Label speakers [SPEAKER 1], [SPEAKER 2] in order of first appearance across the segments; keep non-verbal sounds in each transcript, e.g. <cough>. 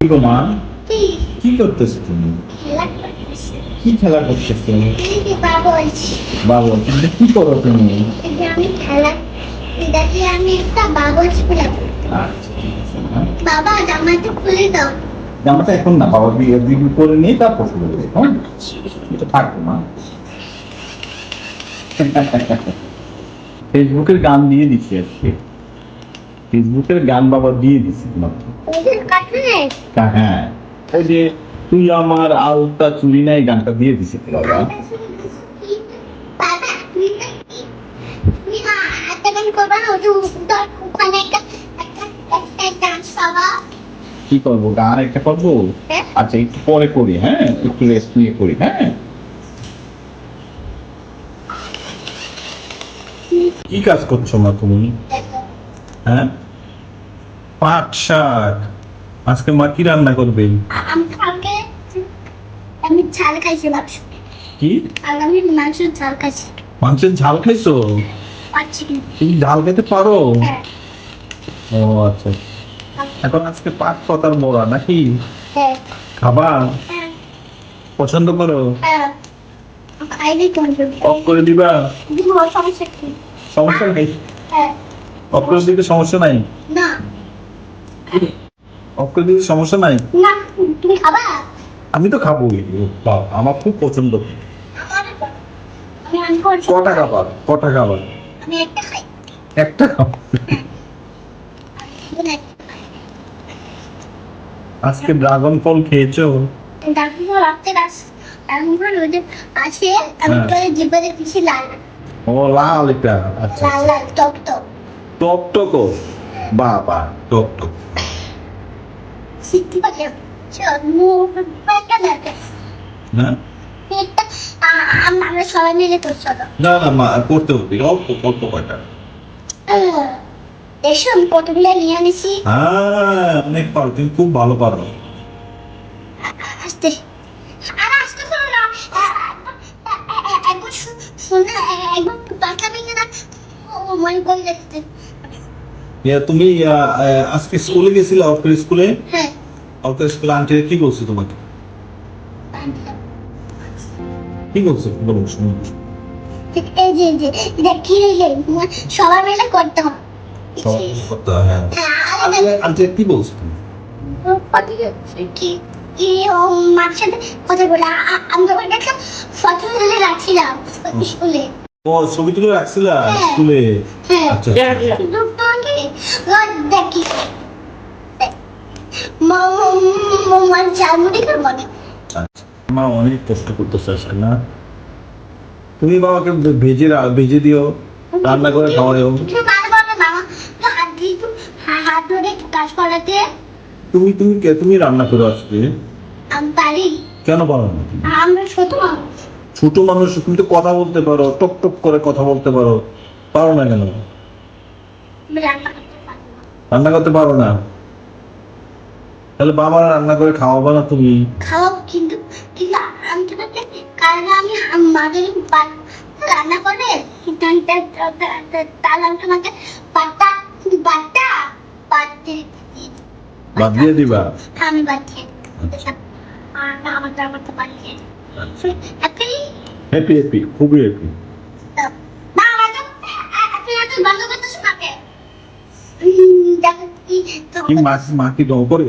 [SPEAKER 1] কি গো মা?
[SPEAKER 2] কি?
[SPEAKER 1] কি করতেছো তুমি?
[SPEAKER 2] খেলা করতেছে।
[SPEAKER 1] কি খেলা করতেছো
[SPEAKER 2] এই যে বাবলস
[SPEAKER 1] বাবু কিন্তু কি করো তুমি?
[SPEAKER 2] এই যে আমি খেলা দেখি আমি একটা বাবলস পেলাম
[SPEAKER 1] আচ্ছা ঠিক আছে মা।
[SPEAKER 2] বাবা জামাটা খুলে দাও।
[SPEAKER 1] জামাটা এখন না বাবা বিয়ে বিয়ে করে নিয়ে তারপর শুরু করবে হ্যাঁ এটা থাকব মা। <laughs> ফেসবুকের গান দিয়ে দিচ্ছি আজকে। ফেসবুকের গান বাবা দিয়ে দিচ্ছি মাত্র হ্যাঁ। ওই যে তুই আমার আলতা চুরি নাই গানটা দিয়ে দিছি বাবা কি করব? গান একটা করব?
[SPEAKER 2] হ্যাঁ।
[SPEAKER 1] আচ্ছা একটু পরে করি হ্যাঁ? একটু রেস্ট নিয়ে করি হ্যাঁ? কি? কাজ করছ মা তুমি? হ্যাঁ? পাট শাক। আজকে মা কি রান্না করবে?
[SPEAKER 2] আমি কালকে আমি ঝাল খাইছি মাংস
[SPEAKER 1] কি?
[SPEAKER 2] আমি মাংসের ঝাল খাইছি।
[SPEAKER 1] মাংসের ঝাল খাইছো? তুমি ঝাল খেতে পারো?
[SPEAKER 2] হ্যাঁ।
[SPEAKER 1] ও আচ্ছা। এখন আজকে পাট পাতার মোড়া নাকি?
[SPEAKER 2] হ্যাঁ।
[SPEAKER 1] খাবা?
[SPEAKER 2] হ্যাঁ।
[SPEAKER 1] পছন্দ করো? অফ করে দিবা?
[SPEAKER 2] সমস্যা
[SPEAKER 1] নেই?
[SPEAKER 2] হ্যাঁ।
[SPEAKER 1] দিতে সমস্যা নাই? অফ করে দিতে সমস্যা নাই?
[SPEAKER 2] না তুমি খাবা?
[SPEAKER 1] আমি তো খাব। আমার খুব পছন্দ। কটা খাবার কটা খাবার
[SPEAKER 2] একটা
[SPEAKER 1] খাবার। আজকে ড্রাগন ফল খেয়েছো?
[SPEAKER 2] ডাক্তার রাখতে গাছ এখন ওই যে আছে আমি
[SPEAKER 1] হ্যাঁ।
[SPEAKER 2] জিভে দেখেছি লাল।
[SPEAKER 1] ও লাল এটা। আচ্ছা
[SPEAKER 2] লাল লাল টক টক।
[SPEAKER 1] টক টকো বাবা টক টক।
[SPEAKER 2] আমরা সবাই মিলে তোর
[SPEAKER 1] না না মা করতে হবে। অল্প অল্প কয়টা?
[SPEAKER 2] এসো আমি কতগুলো নিয়ে আনিছি
[SPEAKER 1] হ্যাঁ অনেক পারো তুমি খুব ভালো পারো।
[SPEAKER 2] আসতে আর আসতে পারো না আ- আ- আ- আ- একবার শু- একবার পাখা ভেঙে না ও মনে করে দেখতে
[SPEAKER 1] তুমি আজকে স্কুলে গেছিলে অফিস স্কুলে?
[SPEAKER 2] হ্যাঁ।
[SPEAKER 1] অফিস স্কুলে আন্টি কি বলছে তোমাকে? কি বলছে? বলো শুনো।
[SPEAKER 2] এই যে যে এটা কি রে? সবাই মিলে করতে হবে।
[SPEAKER 1] সবাই করতে হয়, হ্যাঁ
[SPEAKER 2] আর এটা-
[SPEAKER 1] আন্টি কি বলছে
[SPEAKER 2] কি কি ও মার সাথে কথা বলে আ- আ- আমি যখন দেখলাম ফটো তুলে রাখছিলাম স্কুলে।
[SPEAKER 1] ও ছবি তুলে রাখছিলা
[SPEAKER 2] হ্যাঁ।
[SPEAKER 1] স্কুলে?
[SPEAKER 2] হ্যাঁ।
[SPEAKER 1] আচ্ছা
[SPEAKER 2] দেখি মার জামুনি খাব না
[SPEAKER 1] আচ্ছা মা অনেক কষ্ট করতেছে আজকে না? তুমি বাবাকে ভেজে ভেজে দিও রান্না করে খাওয়াও
[SPEAKER 2] তুমি
[SPEAKER 1] তুমি কে তুমি রান্না করে আসবে কেন পারো না
[SPEAKER 2] ছোট মানুষ।
[SPEAKER 1] তুমি তো কথা বলতে পারো টক টক করে কথা বলতে পারো। পারো না কেন?
[SPEAKER 2] রান্না করতে পারো না
[SPEAKER 1] রান্না করতে পারো না তাহলে বাবা রান্না করে খাওয়াবো না তুমি?
[SPEAKER 2] খাওয়াবো কিন্তু কিন্তু কারণ আমি মাদের রান্না করে তাহলে আমি তোমাকে পাতা বাটা পাতে
[SPEAKER 1] বাদ দিয়ে দিবা।
[SPEAKER 2] আমি আমার আমার তো
[SPEAKER 1] হ্যাপি হ্যাপি খুবই হ্যাপি
[SPEAKER 2] নাকি উম, দেখো কি তো-
[SPEAKER 1] কি? মা মা কি ডং করে?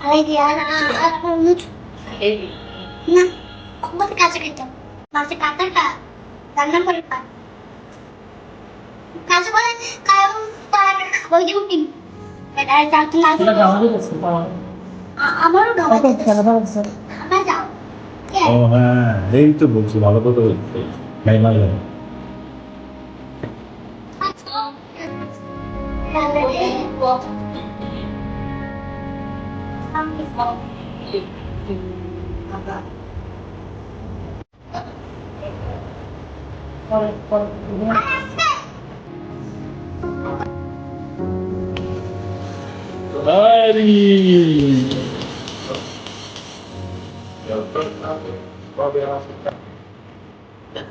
[SPEAKER 2] তো তো এই আর আর- আর আমার মুখ না খুব কাছে খেতে মাঝে কাতার খা রান্না করে খা কাছে বলে কারণ তার ওই যে উঠি এটা যাতে না
[SPEAKER 3] এটা গাওয়া গেছে বাবা
[SPEAKER 2] আ- আমারও
[SPEAKER 3] ওকে
[SPEAKER 2] গাওয়া
[SPEAKER 3] খেলা ভালো
[SPEAKER 2] আমরা যাও
[SPEAKER 1] ও হ্যাঁ এই তো বলছি ভালো কথা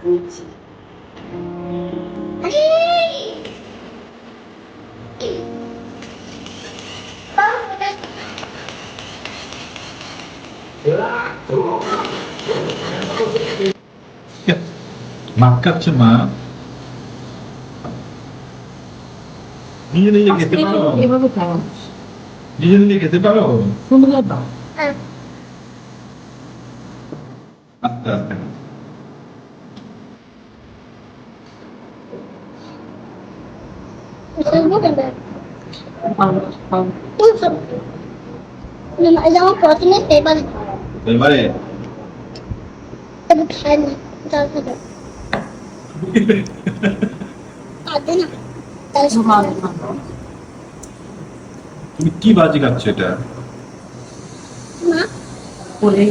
[SPEAKER 1] বলছি খাই না লাগে।
[SPEAKER 2] Thank you.
[SPEAKER 3] পরে পরে
[SPEAKER 1] মাছ খাচ্ছে মা? নিজে নিজে খেতে পারো? নিজে নিজে খেতে পারো? আস্তে আস্তে।
[SPEAKER 2] আমার প্রথমে
[SPEAKER 1] এবারে?
[SPEAKER 2] খাই না জল খাবে কাঁদে না তাহলে
[SPEAKER 3] তোমার
[SPEAKER 1] তুমি কি বাজি খাচ্ছ এটা?
[SPEAKER 2] মা?
[SPEAKER 3] বলে।